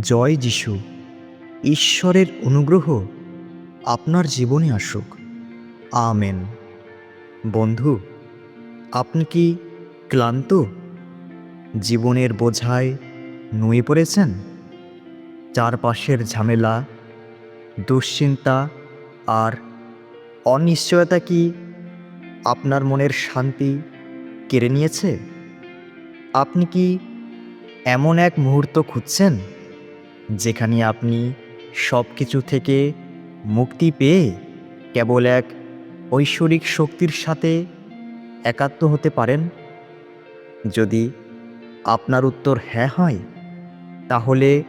জয় যিশু। ঈশ্বরের অনুগ্রহ আপনার জীবনে আসুক। আমেন। বন্ধু, আপনি কি ক্লান্ত? জীবনের বোঝায় নুয়ে পড়েছেন? চারপাশের ঝামেলা, দুশ্চিন্তা আর অনিশ্চয়তা কি আপনার মনের শান্তি কেড়ে নিয়েছে? আপনি কি এমন এক মুহূর্ত খুঁজছেন? যেখানে আপনি সব কিছু থেকে মুক্তি পেয়ে কেবল এক ঐশ্বরিক শক্তির সাথে একাত্ম হতে পারেন? যদি আপনার উত্তর হ্যাঁ হয়, তাহলে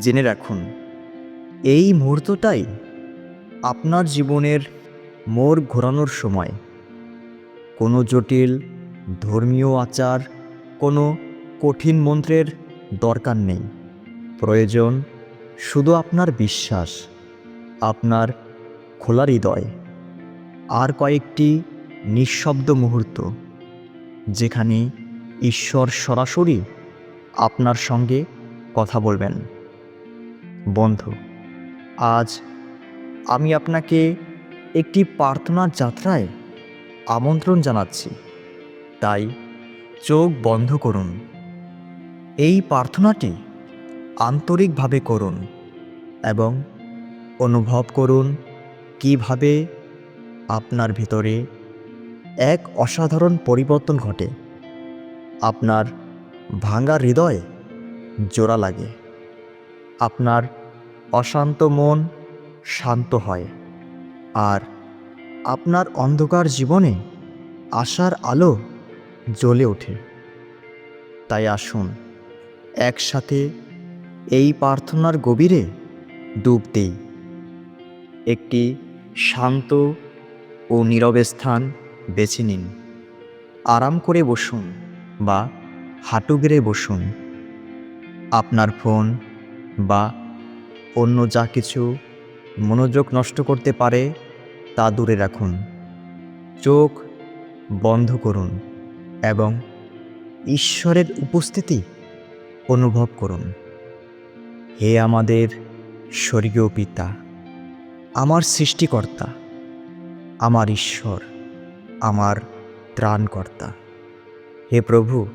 জেনে রাখুন, এই মুহূর্তটাই আপনার জীবনের মোড় ঘোরানোর সময়। কোনো জটিল ধর্মীয় আচার, কোনো কঠিন মন্ত্রের দরকার নেই। প্রয়োজন শুধু আপনার বিশ্বাস, আপনার খোলা হৃদয় আর কয়েকটি নিঃশব্দ মুহূর্ত যেখানে ঈশ্বর সরাসরি আপনার সঙ্গে কথা বলবেন। বন্ধু, আজ আমি আপনাকে একটি প্রার্থনার যাত্রায় আমন্ত্রণ জানাচ্ছি। তাই চোখ বন্ধ করুন। এই প্রার্থনাটি আন্তরিকভাবে করুন এবং অনুভব করুন কীভাবে আপনার ভিতরে এক অসাধারণ পরিবর্তন ঘটে। আপনার ভাঙা হৃদয় জোড়া লাগে। আপনার অশান্ত মন শান্ত হয়। আর আপনার অন্ধকার জীবনে আশার আলো জ্বলে ওঠে। তাই আসুন একসাথে এই প্রার্থনার গভীরে ডুব দেই। একটি শান্ত ও নীরব স্থান বেছে নিন। আরাম করে বসুন বা হাঁটু গেড়ে বসুন। আপনার ফোন বা অন্য যা কিছু মনোযোগ নষ্ট করতে পারে তা দূরে রাখুন। চোখ বন্ধ করুন এবং ঈশ্বরের উপস্থিতি অনুভব করুন। হে আমাদের স্বর্গীয় পিতা, আমার সৃষ্টিকর্তা, আমার ঈশ্বর, আমার ত্রাণকর্তা। হে প্রভু,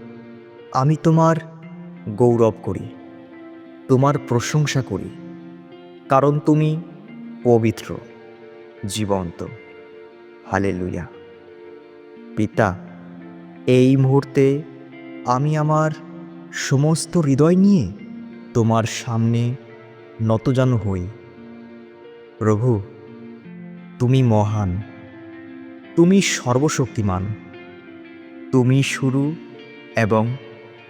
আমি তোমার গৌরব করি, তোমার প্রশংসা করি, কারণ তুমি পবিত্র, জীবন্ত। হালেলুয়া। পিতা, এই মুহূর্তে আমি আমার সমস্ত হৃদয় নিয়ে তোমার সামনে নতজানু হই। প্রভু, তুমি মহান, তুমি সর্বশক্তিমান, তুমি শুরু এবং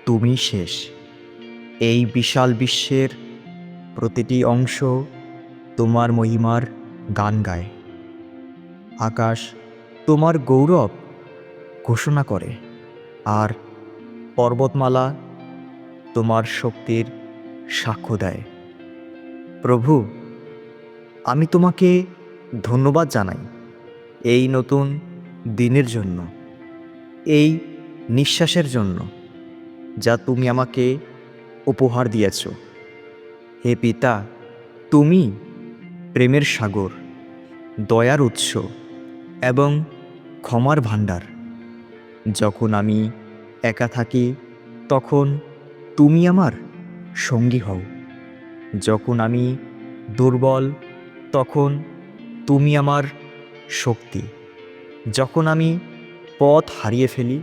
তুমি শেষ। এই বিশাল বিশ্বের প্রতিটি অংশ তোমার মহিমার গান গায়। আকাশ তোমার গৌরব ঘোষণা করে, আর পর্বতমালা তোমার শক্তির সাক্ষ্য দেয়। প্রভু, আমি তোমাকে ধন্যবাদ জানাই এই নতুন দিনের জন্য, এই নিঃশ্বাসের জন্য যা তুমি আমাকে উপহার দিয়েছ। হে পিতা, তুমি প্রেমের সাগর, দয়ার উৎস এবং ক্ষমার ভাণ্ডার। যখন আমি একা থাকি, তখন তুমি আমার সঙ্গী হও। যখন আমি দুর্বল, তখন তুমি আমার শক্তি। যখন আমি পথ হারিয়ে ফেলি,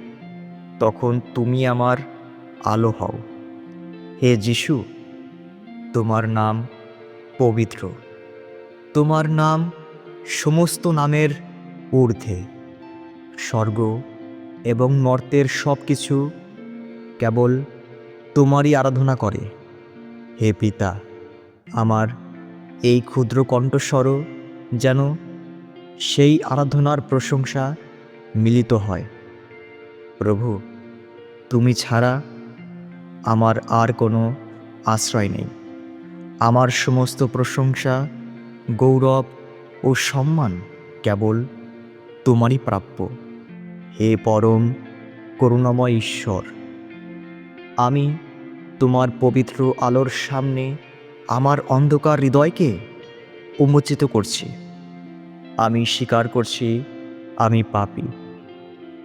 তখন তুমি আমার আলো হও। হে যিশু, তোমার নাম পবিত্র। তোমার নাম সমস্ত নামের ঊর্ধ্বে। স্বর্গ এবং মর্তের সব কিছু কেবল তোমারই আরাধনা করে। হে পিতা, আমার এই ক্ষুদ্র কণ্ঠস্বরও যেন সেই আরাধনার প্রশংসা মিলিত হয়। প্রভু, তুমি ছাড়া আমার আর কোনো আশ্রয় নেই। আমার সমস্ত প্রশংসা, গৌরব ও সম্মান কেবল তোমারই প্রাপ্য। হে পরম করুণাময় ঈশ্বর, আমি তোমার পবিত্র আলোর সামনে আমার অন্ধকার হৃদয়কে উন্মোচিত করছি। আমি স্বীকার করছি, আমি পাপি।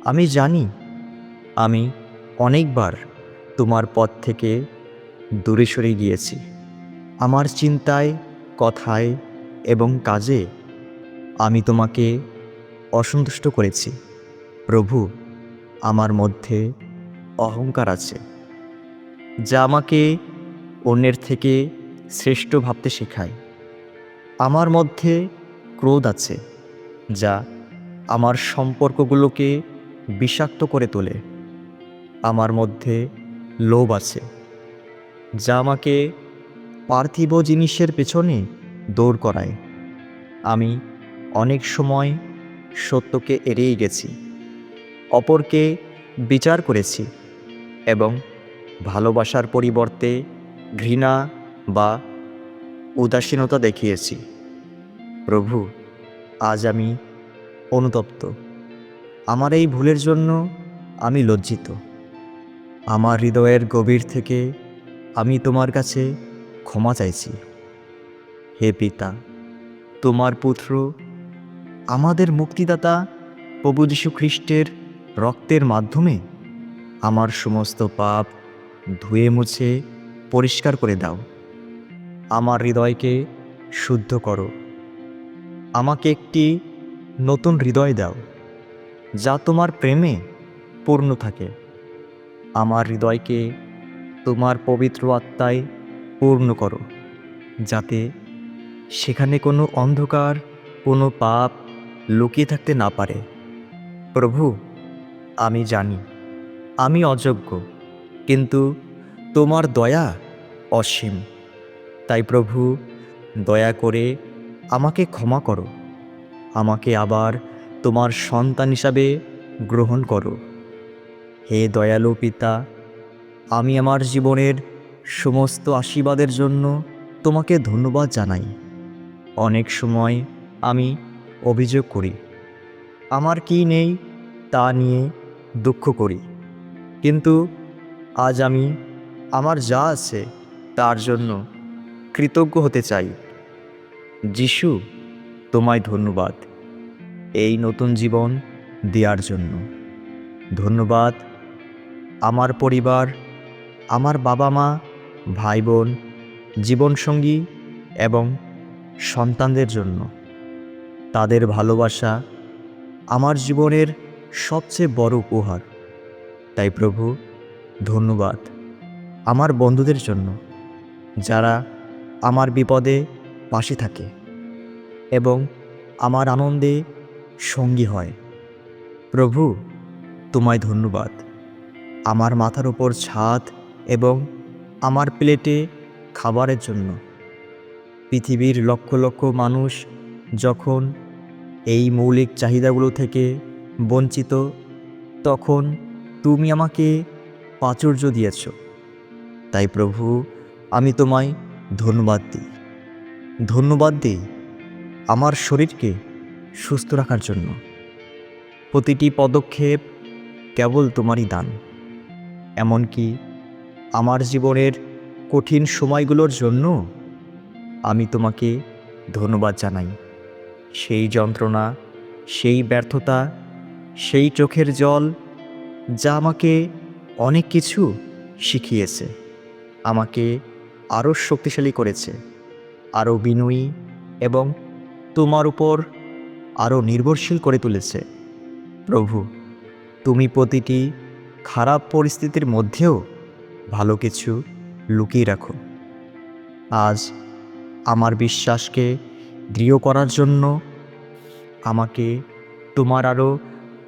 আমি জানি, আমি অনেকবার তোমার পথ থেকে দূরে সরে গিয়েছি। আমার চিন্তায়, কথায় এবং কাজে আমি তোমাকে অসন্তুষ্ট করেছি। প্রভু, আমার মধ্যে অহংকার আছে। যা আমাকে অন্যের থেকে শ্রেষ্ঠ ভাবতে শেখায়। আমার মধ্যে ক্রোধ আছে, যা আমার সম্পর্কগুলোকে বিষাক্ত করে তোলে। আমার মধ্যে লোভ আছে, যা আমাকে পার্থিব জিনিসের পেছনে দৌড় করায়। আমি অনেক সময় সত্যকে এড়িয়ে গেছি, অপরকে বিচার করেছি এবং ভালোবাসার পরিবর্তে ঘৃণা বা উদাসীনতা দেখিয়েছি। প্রভু, আজ আমি অনুতপ্ত। আমার এই ভুলের জন্য আমি লজ্জিত। আমার হৃদয়ের গভীর থেকে আমি তোমার কাছে ক্ষমা চাইছি। হে পিতা, তোমার পুত্র, আমাদের মুক্তিদাতা প্রভু যীশু খ্রিস্টের রক্তের মাধ্যমে আমার সমস্ত পাপ ধুয়ে মুছে পরিষ্কার করে দাও। আমার হৃদয়কে শুদ্ধ করো। আমাকে একটি নতুন হৃদয় দাও, যা তোমার প্রেমে পূর্ণ থাকে। আমার হৃদয়কে তোমার পবিত্র আত্মায় পূর্ণ করো, যাতে সেখানে কোনো অন্ধকার, কোনো পাপ লুকিয়ে থাকতে না পারে। প্রভু, আমি জানি, আমি অযোগ্য। কিন্তু তোমার দয়া অসীম। তাই প্রভু, দয়া করে আমাকে ক্ষমা করো। আমাকে আবার তোমার সন্তান হিসাবে গ্রহণ করো। হে দয়ালু পিতা, আমি আমার জীবনের সমস্ত আশীর্বাদের জন্য তোমাকে ধন্যবাদ জানাই। অনেক সময় আমি অভিযোগ করি, আমার কি নেই তা নিয়ে দুঃখ করি। কিন্তু আজ আমি আমার যা আছে তার জন্য কৃতজ্ঞ হতে চাই। যিশু, তোমায় ধন্যবাদ এই নতুন জীবন দেওয়ার জন্য। ধন্যবাদ আমার পরিবার, আমার বাবা মা ভাই বোন জীবনসঙ্গী এবং সন্তানদের জন্য। তাদের ভালোবাসা আমার জীবনের সবচেয়ে বড় উপহার। তাই প্রভু ধন্যবাদ আমার বন্ধুদের জন্য, যারা আমার বিপদে পাশে থাকে এবং আমার আনন্দে সঙ্গী হয়। প্রভু, তোমায় ধন্যবাদ। আমার মাথার উপর ছাদ এবং আমার প্লেটে খাবারের জন্য। পৃথিবীর লক্ষ লক্ষ মানুষ যখন এই মৌলিক চাহিদাগুলো থেকে বঞ্চিত, তখন তুমি আমাকে প্রাচুর্য দিয়েছ। তাই প্রভু, আমি তোমায় ধন্যবাদ দিই। ধন্যবাদ দিই আমার শরীরকে সুস্থ রাখার জন্য। প্রতিটি পদক্ষেপ কেবল তোমারই দান। এমনকি আমার জীবনের কঠিন সময়গুলোর জন্য আমি তোমাকে ধন্যবাদ জানাই। সেই যন্ত্রণা, সেই ব্যর্থতা, সেই চোখের জল যা আমাকে অনেক কিছু শিখিয়েছে, আমাকে আরও শক্তিশালী করেছে, আরও বিনয়ী এবং তোমার উপর আরও নির্ভরশীল করে তুলেছে। প্রভু, তুমি প্রতিটি খারাপ পরিস্থিতির মধ্যেও ভালো কিছু লুকিয়ে রাখো। আজ আমার বিশ্বাসকে দৃঢ় করার জন্য, আমাকে তোমার আরও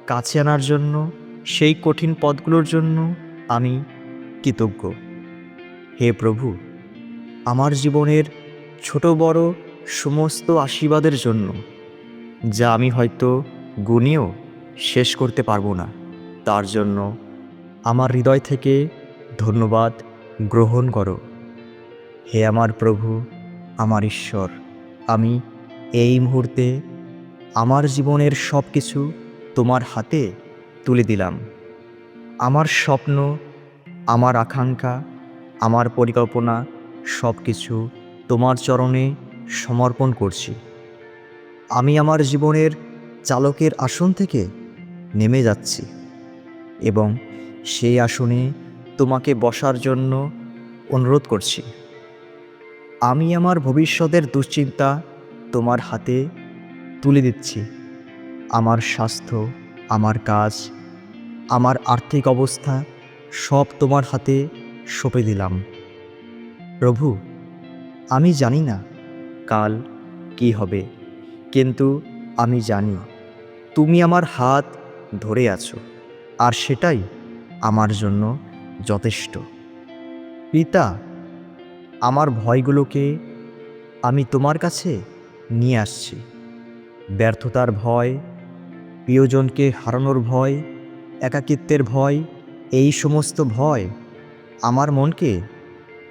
কাছে আনার জন্য সেই কঠিন পথগুলোর জন্য আমি কৃতজ্ঞ। হে প্রভু, আমার জীবনের ছোট বড় সমস্ত আশীর্বাদের জন্য, যা আমি হয়তো গুণেও শেষ করতে পারব না, তার জন্য আমার হৃদয় থেকে ধন্যবাদ গ্রহণ করো। হে আমার প্রভু, আমার ঈশ্বর, আমি এই মুহূর্তে আমার জীবনের সব কিছু তোমার হাতে তুলে দিলাম। আমার স্বপ্ন, আমার আকাঙ্ক্ষা, আমার পরিকল্পনা সব কিছু তোমার চরণে সমর্পণ করছি। আমি আমার জীবনের চালকের আসন থেকে নেমে যাচ্ছি এবং সেই আসনে তোমাকে বসার জন্য অনুরোধ করছি। আমি আমার ভবিষ্যতের দুশ্চিন্তা তোমার হাতে তুলে দিচ্ছি। আমার স্বাস্থ্য, আমার কাজ আমার আর্থিক অবস্থা সব তোমার হাতে সঁপে দিলাম। প্রভু, আমি জানি না কাল কি হবে, কিন্তু আমি জানি তুমি আমার হাত ধরে আছো আর সেটাই আমার জন্য যথেষ্ট। পিতা, আমার ভয়গুলোকে আমি তোমার কাছে নিয়ে আসছি। ব্যর্থতার ভয়, প্রিয়জনকে হারানোর ভয় একাকিত্বের ভয়, এই সমস্ত ভয় আমার মনকে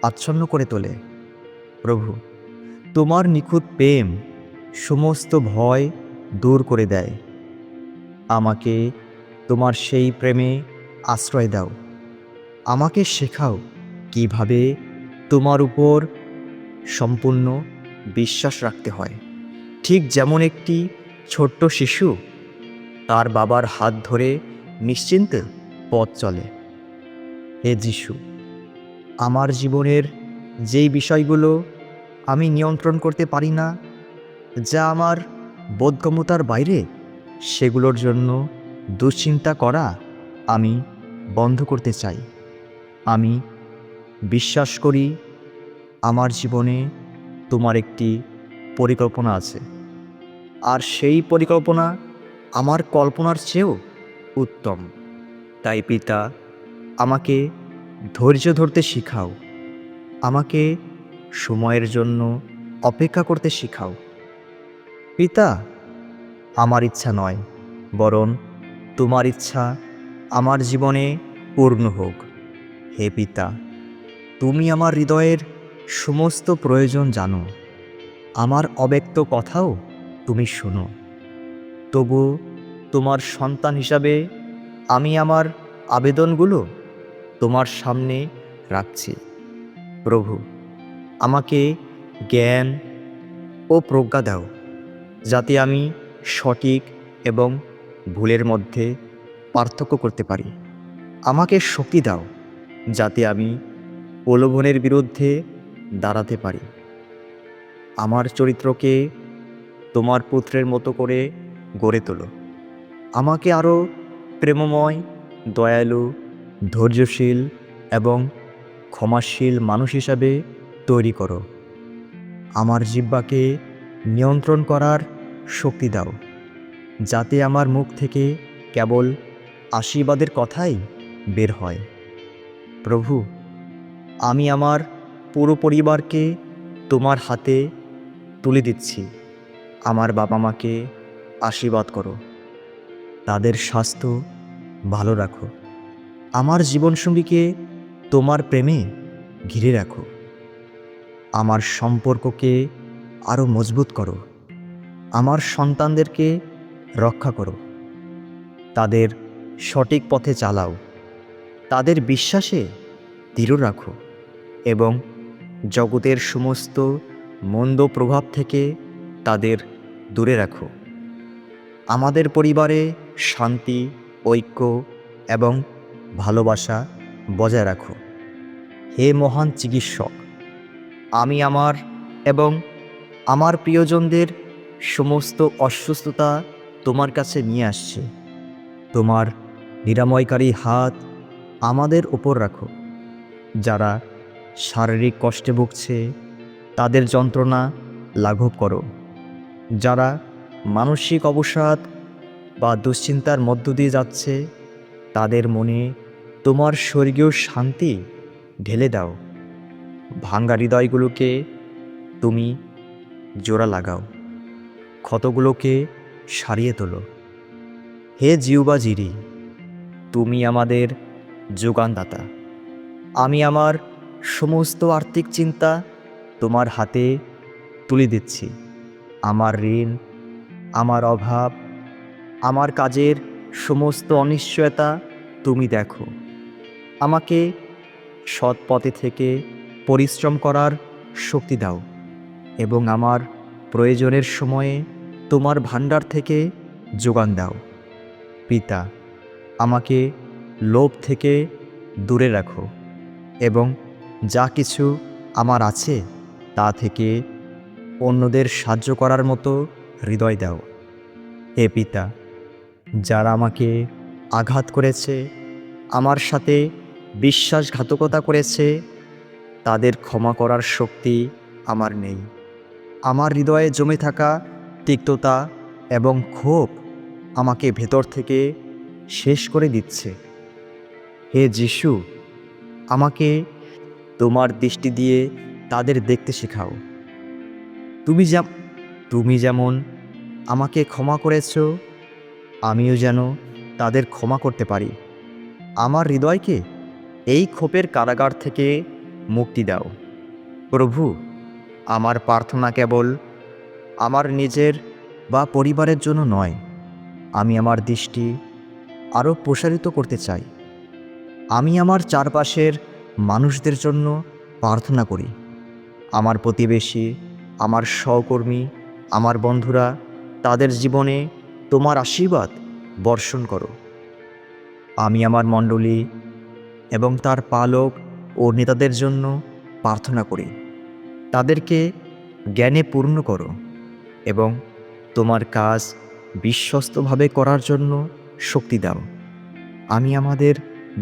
আচ্ছন্ন করে তোলে। প্রভু, তোমার নিখুঁত প্রেম সমস্ত ভয় দূর করে দেয়। আমাকে তোমার সেই প্রেমে আশ্রয় দাও। আমাকে শেখাও কীভাবে তোমার উপর সম্পূর্ণ বিশ্বাস রাখতে হয়। ঠিক যেমন একটি ছোট্ট শিশু তার বাবার হাত ধরে নিশ্চিন্তে পথ চলে। হে যিশু, আমার জীবনের যেই বিষয়গুলো আমি নিয়ন্ত্রণ করতে পারি না, যা আমার বোধগম্যতার বাইরে, সেগুলোর জন্য দুশ্চিন্তা করা আমি বন্ধ করতে চাই। আমি বিশ্বাস করি আমার জীবনে তোমার একটি পরিকল্পনা আছে। আর সেই পরিকল্পনা আমার কল্পনার চেয়েও উত্তম। তাই পিতা, আমাকে ধৈর্য ধরতে শেখাও। আমাকে সময়ের জন্য অপেক্ষা করতে শেখাও। পিতা, আমার ইচ্ছা নয়, বরং তোমার ইচ্ছা আমার জীবনে পূর্ণ হোক। হে পিতা, তুমি আমার হৃদয়ের সমস্ত প্রয়োজন জানো। আমার অব্যক্ত কথাও তুমি শোনো। তবু তোমার সন্তান হিসাবে আমি আমার আবেদনগুলো তোমার সামনে রাখছি। প্রভু, আমাকে জ্ঞান ও প্রজ্ঞা দাও, যাতে আমি সঠিক এবং ভুলের মধ্যে পার্থক্য করতে পারি। আমাকে শক্তি দাও, যাতে আমি প্রলোভনের বিরুদ্ধে দাঁড়াতে পারি। আমার চরিত্রকে তোমার পুত্রের মতো করে গড়ে তোলো। আমাকে আরও প্রেমময়, দয়ালু, ধৈর্যশীল এবং ক্ষমাশীল মানুষ হিসাবে তৈরি করো। আমার জিব্বাকে নিয়ন্ত্রণ করার শক্তি দাও, যাতে আমার মুখ থেকে কেবল আশীর্বাদের কথাই বের হয়। প্রভু, আমি আমার পুরো পরিবারকে তোমার হাতে তুলে দিচ্ছি। আমার বাবা মাকে আশীর্বাদ করো। তাদের স্বাস্থ্য ভালো রাখো। আমার জীবনসঙ্গীকে তোমার প্রেমে ঘিরে রাখো। আমার সম্পর্ককে আরও মজবুত করো। আমার সন্তানদেরকে রক্ষা করো। তাদের সঠিক পথে চালাও। তাদের বিশ্বাসে দৃঢ় রাখো এবং জগতের সমস্ত মন্দ প্রভাব থেকে তাদের দূরে রাখো। আমাদের পরিবারে শান্তি, ঐক্য এবং ভালোবাসা বজায় রাখো। হে মহান চিকিৎসক, আমি আমার এবং আমার প্রিয়জনদের সমস্ত অসুস্থতা তোমার কাছে নিয়ে আসছে। তোমার নিরাময়কারী হাত আমাদের ওপর রাখো। যারা শারীরিক কষ্টে ভুগছে, তাদের যন্ত্রণা লাঘব করো। যারা মানসিক অবসাদ বা দুশ্চিন্তার মধ্য দিয়ে যাচ্ছে, তাদের মনে তোমার স্বর্গীয় শান্তি ঢেলে দাও। ভাঙ্গা হৃদয়গুলোকে তুমি জোড়া লাগাও। ক্ষতগুলোকে সারিয়ে তোলো। হে জিউবা জিরি, তুমি আমাদের যোগানদাতা। আমি আমার সমস্ত আর্থিক চিন্তা তোমার হাতে তুলে দিচ্ছি। আমার ঋণ, আমার অভাব আমার কাজের সমস্ত অনিশ্চয়তা তুমি দেখো। আমাকে সৎ পথে থেকে পরিশ্রম করার শক্তি দাও এবং আমার প্রয়োজনের সময়ে তোমার ভাণ্ডার থেকে যোগান দাও। পিতা, আমাকে লোভ থেকে দূরে রাখো এবং যা কিছু আমার আছে তা থেকে অন্যদের সাহায্য করার মতো হৃদয় দাও। হে পিতা যারা আমাকে আঘাত করেছে, আমার সাথে বিশ্বাসঘাতকতা করেছে, তাদের ক্ষমা করার শক্তি আমার নেই। আমার হৃদয়ে জমে থাকা তিক্ততা এবং ক্ষোভ আমাকে ভেতর থেকে শেষ করে দিচ্ছে। হে যিশু, আমাকে তোমার দৃষ্টি দিয়ে তাদের দেখতে শেখাও। তুমি যা তুমি যেমন আমাকে ক্ষমা করেছ আমিও যেন তাদের ক্ষমা করতে পারি। আমার হৃদয়কে এই ক্ষোভের কারাগার থেকে মুক্তি দাও। প্রভু, আমার প্রার্থনা কেবল আমার নিজের বা পরিবারের জন্য নয়, আমি আমার দৃষ্টি আরও প্রসারিত করতে চাই। আমি আমার চারপাশের মানুষদের জন্য প্রার্থনা করি। আমার প্রতিবেশী, আমার সহকর্মী, আমার বন্ধুরা তাদের জীবনে তোমার আশীর্বাদ বর্ষণ করো। আমি আমার মণ্ডলী এবং তার পালক ও নেতাদের জন্য প্রার্থনা করি। তাদেরকে জ্ঞানে পূর্ণ করো এবং তোমার কাজ বিশ্বস্তভাবে করার জন্য শক্তি দাও। আমি আমাদের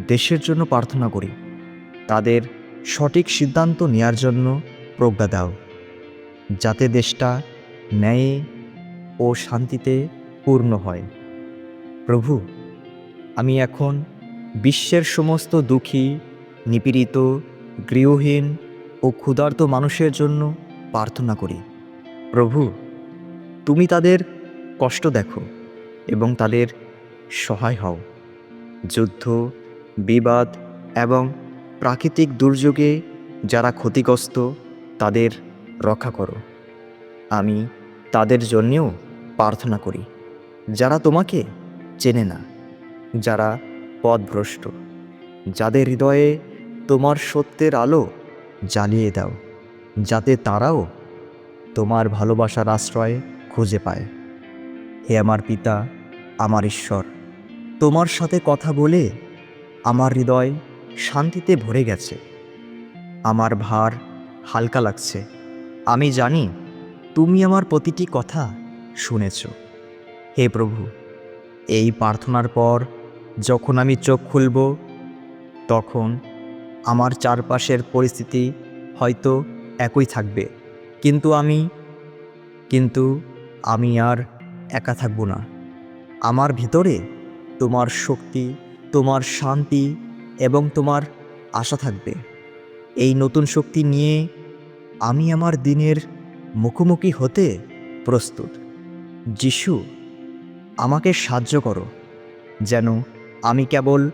দেশের জন্য প্রার্থনা করি। তাদের সঠিক সিদ্ধান্ত নেয়ার জন্য প্রজ্ঞা দাও। যাতে দেশটা ন্যায়ে ও শান্তিতে পূর্ণ হয়। প্রভু, আমি এখন বিশ্বের সমস্ত দুঃখী, নিপীড়িত, গৃহহীন ও ক্ষুধার্ত মানুষের জন্য প্রার্থনা করি। প্রভু, তুমি তাদের কষ্ট দেখো এবং তাদের সহায় হও। যুদ্ধ, বিবাদ এবং প্রাকৃতিক দুর্যোগে যারা ক্ষতিগ্রস্ত, তাদের রক্ষা করো। আমি তাদের জন্যেও প্রার্থনা করি। যারা তোমাকে চেনে না, যারা পথভ্রষ্ট, যাদের হৃদয়ে তোমার সত্যের আলো জ্বালিয়ে দাও, যাতে তারাও তোমার ভালোবাসার আশ্রয় খুঁজে পায়। হে আমার পিতা, আমার ঈশ্বর, তোমার সাথে কথা বলে আমার হৃদয় শান্তিতে ভরে গেছে। আমার ভার হালকা লাগছে। আমি জানি তুমি আমার প্রতিটি কথা শুনেছ। হে প্রভু, এই প্রার্থনার পর যখন আমি চোখ খুলব, তখন আমার চারপাশের পরিস্থিতি হয়তো একই থাকবে। কিন্তু আমি কিন্তু আমি আর একা থাকব না। আমার ভিতরে তোমার শক্তি, তোমার শান্তি এবং তোমার আশা থাকবে। এই নতুন শক্তি নিয়ে আমি আমার দিনের মুখোমুখি হতে প্রস্তুত। যিশু আমাকে সাহায্য করো, যেন আমি কেবল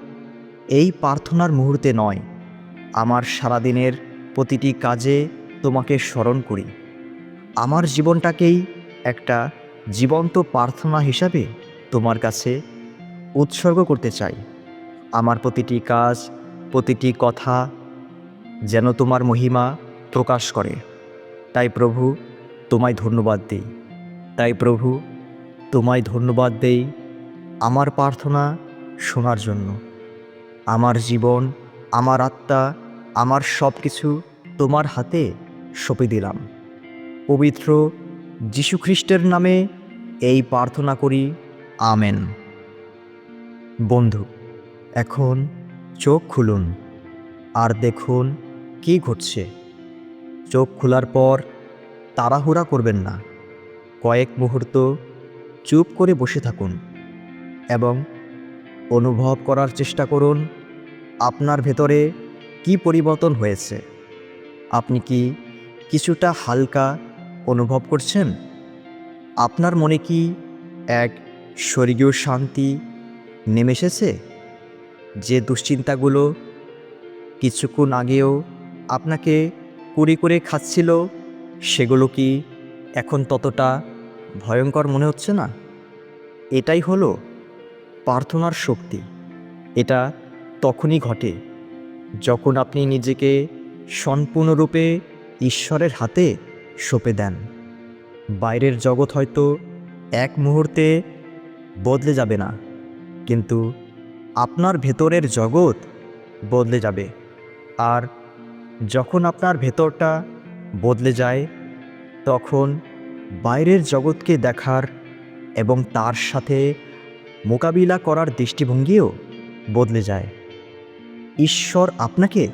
এই প্রার্থনার মুহূর্তে নয়, আমার সারাদিনের প্রতিটি কাজে তোমাকে স্মরণ করি। আমার জীবনটাকেই একটা জীবন্ত প্রার্থনা হিসাবে তোমার কাছে উৎসর্গ করতে চাই। আমার প্রতিটি কাজ, প্রতিটি কথা যেন তোমার মহিমা প্রকাশ করে। তাই প্রভু, তোমায় ধন্যবাদ দিই। তাই প্রভু তোমায় ধন্যবাদ দেই আমার প্রার্থনা শোনার জন্য। আমার জীবন, আমার আত্মা, আমার সব কিছু তোমার হাতে সঁপে দিলাম। পবিত্র যীশুখ্রিস্টের নামে এই প্রার্থনা করি, আমেন। বন্ধু, এখন চোখ খুলুন আর দেখুন কি ঘটছে। চোখ খোলার পর তাড়াহুড়া করবেন না। কয়েক মুহূর্ত চুপ করে বসে থাকুন এবং অনুভব করার চেষ্টা করুন আপনার ভেতরে কি পরিবর্তন হয়েছে। আপনি কি কিছুটা হালকা অনুভব করছেন? আপনার মনে কি এক স্বর্গীয় শান্তি নেমে এসেছে? যে দুশ্চিন্তাগুলো কিছুক্ষণ আগেও আপনাকে কুড়ি করে খাচ্ছিল, সেগুলো কি এখন ততটা ভয়ঙ্কর মনে হচ্ছে না? এটাই হলো প্রার্থনার শক্তি। এটা তখনই ঘটে যখন আপনি নিজেকে সম্পূর্ণরূপে ঈশ্বরের হাতে সঁপে দেন। বাইরের জগৎ হয়তো এক মুহূর্তে বদলে যাবে না, কিন্তু আপনার ভেতরের জগৎ বদলে যাবে। আর যখন আপনার ভেতরটা বদলে যায়, তখন বাইরের জগৎকে দেখার এবং তার সাথে মোকাবিলা করার দৃষ্টিভঙ্গিও বদলে যায়। ঈশ্বর আপনাকে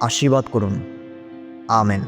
আশীর্বাদ করুন। আমেন।